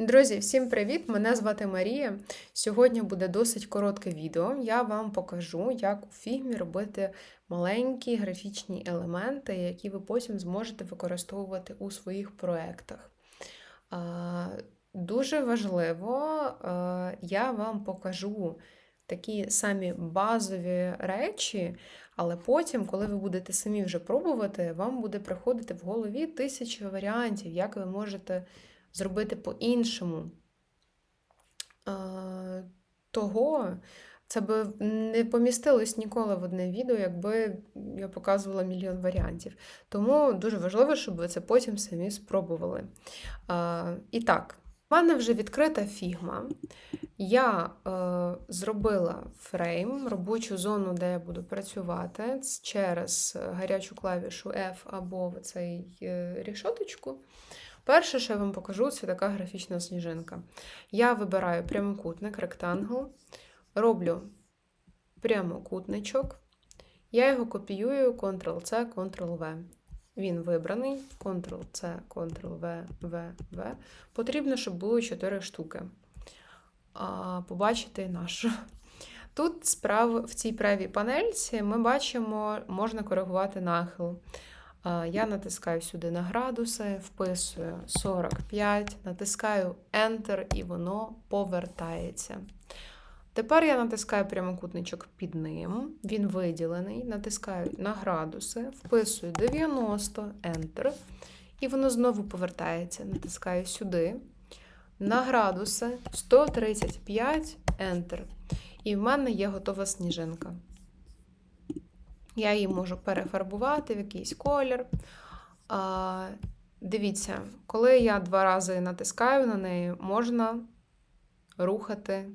Друзі, всім привіт! Мене звати Марія. Сьогодні буде досить коротке відео. Я вам покажу, як у фігмі робити маленькі графічні елементи, які ви потім зможете використовувати у своїх проєктах. Дуже важливо, я вам покажу такі самі базові речі, але потім, коли ви будете самі вже пробувати, вам буде приходити в голові тисячі варіантів, як ви можете зробити по-іншому. Того це би не помістилось ніколи в одне відео, якби я показувала мільйон варіантів. Тому дуже важливо, щоб ви це потім самі спробували. І так, в мене вже відкрита фігма. Я е, зробила фрейм, робочу зону, де я буду працювати через гарячу клавішу F або цей е, рішоточку. Перше, що я вам покажу, це така графічна сніжинка. Я вибираю прямокутник, ректангл, роблю прямокутничок, я його копіюю Ctrl-C, Ctrl-V. Він вибраний, Ctrl-C, Ctrl-V, V, V. Потрібно, щоб було 4 штуки. А, Побачити нашу. Тут справа в цій правій панельці ми бачимо, можна коригувати нахил. Я натискаю сюди на градуси, вписую 45, натискаю Enter і воно повертається. Тепер я натискаю прямокутничок під ним, він виділений, натискаю на градуси, вписую 90, Enter, і воно знову повертається. Натискаю сюди, на градуси 135 Enter. І в мене є готова сніжинка. Я її можу перефарбувати в якийсь колір. А, Дивіться, коли я два рази натискаю на неї, можна рухати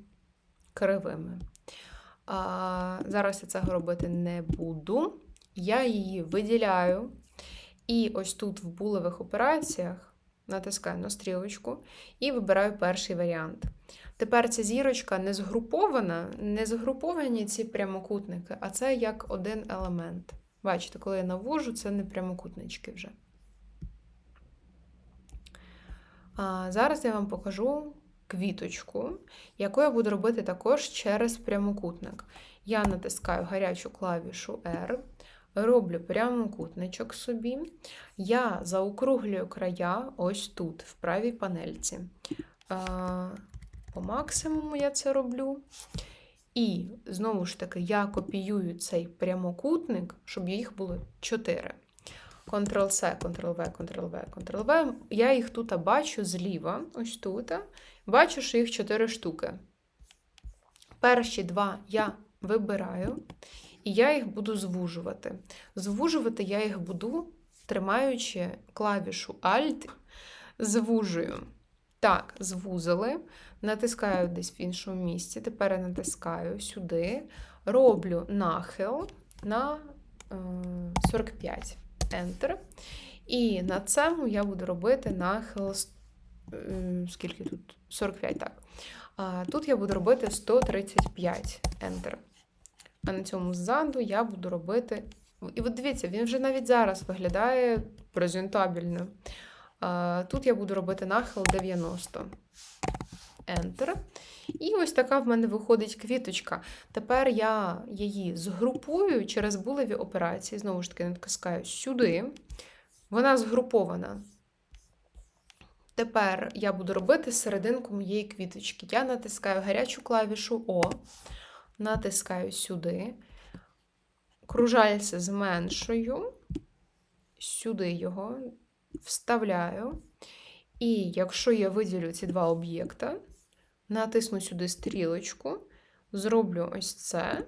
кривими. А, Зараз я цього робити не буду. Я її виділяю. І ось тут в булевих операціях натискаю на стрілочку і вибираю перший варіант. Тепер ця зірочка не згрупована, не згруповані ці прямокутники, а це як один елемент. Бачите, коли я навожу, це не прямокутнички вже. А Зараз я вам покажу квіточку, яку я буду робити також через прямокутник. Я натискаю гарячу клавішу R, роблю прямокутничок собі. Я заокруглюю края ось тут, в правій панельці. По максимуму я це роблю. І, знову ж таки, я копіюю цей прямокутник, щоб їх було 4. Ctrl-C, Ctrl-V, Ctrl-V, Ctrl-V. Я їх тут бачу зліва, ось тут. Бачу, що їх 4 штуки. Перші два я вибираю, і я їх буду звужувати. Звужувати я їх буду, тримаючи клавішу Alt, звужую. Так, звузили, натискаю десь в іншому місці. Тепер я натискаю сюди, роблю нахил на 45 е, Enter. І на цьому я буду робити нахил. Скільки тут? 45, так. Тут я буду робити 135 Enter. А на цьому ззаду я буду робити. І от дивіться, він вже навіть зараз виглядає презентабельно. Тут я буду робити нахил 90. Enter. І ось така в мене виходить квіточка. Тепер я її згрупую через булеві операції. Знову ж таки, натискаю сюди. Вона згрупована. Тепер я буду робити серединку моєї квіточки. Я натискаю гарячу клавішу О, натискаю сюди, кружальце зменшую, сюди його вставляю. І якщо я виділю ці два об'єкта, натисну сюди стрілочку, зроблю ось це,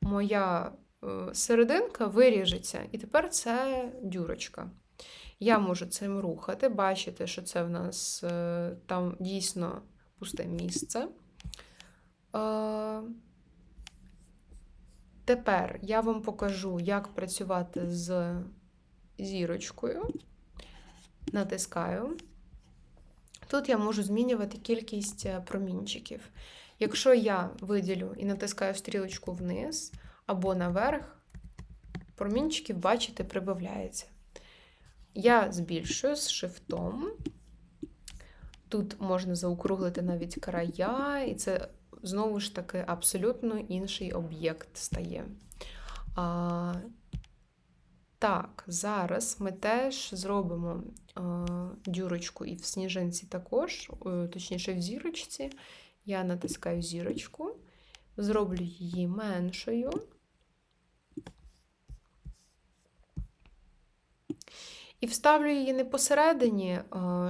моя е, серединка виріжеться, і тепер це дюрочка. Я можу цим рухати, бачите, що це в нас е, там дійсно пусте місце. Тепер я вам покажу, як працювати з зірочкою натискаю. Тут я можу змінювати кількість е, промінчиків. Якщо я виділю і натискаю стрілочку вниз або наверх, промінчиків, бачите, прибавляється. Я збільшую з шифтом. Тут можна заокруглити навіть края, і це знову ж таки абсолютно інший об'єкт стає. А, так, зараз ми теж зробимо а, дюрочку і в сніжинці також, е, точніше в зірочці. Я натискаю зірочку, зроблю її меншою. І вставлю її не посередині,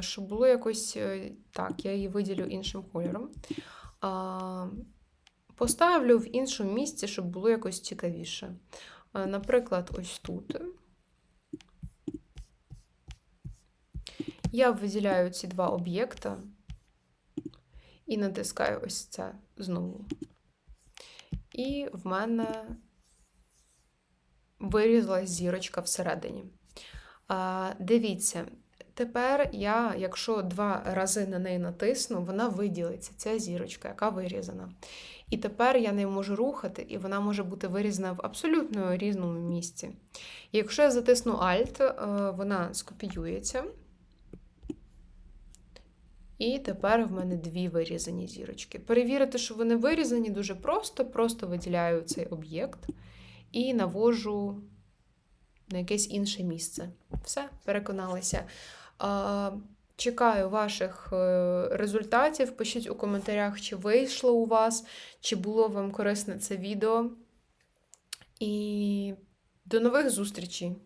щоб було якось е, так, я її виділю іншим кольором. Поставлю в іншому місці, щоб було якось цікавіше. Наприклад, ось тут. Я виділяю ці два об'єкта і натискаю ось це знову. І в мене вирізалась зірочка всередині. Дивіться, тепер я, якщо два рази на неї натисну, вона виділиться, ця зірочка, яка вирізана. І тепер я нею можу рухати, і вона може бути вирізана в абсолютно різному місці. Якщо я затисну Alt, е, вона скопіюється. І тепер в мене дві вирізані зірочки. Перевірити, що вони вирізані, дуже просто. Просто виділяю цей об'єкт і навожу на якесь інше місце. Все, переконалися. Чекаю ваших е, результатів. Пишіть у коментарях, чи вийшло у вас, чи було вам корисне це відео. І до нових зустрічей!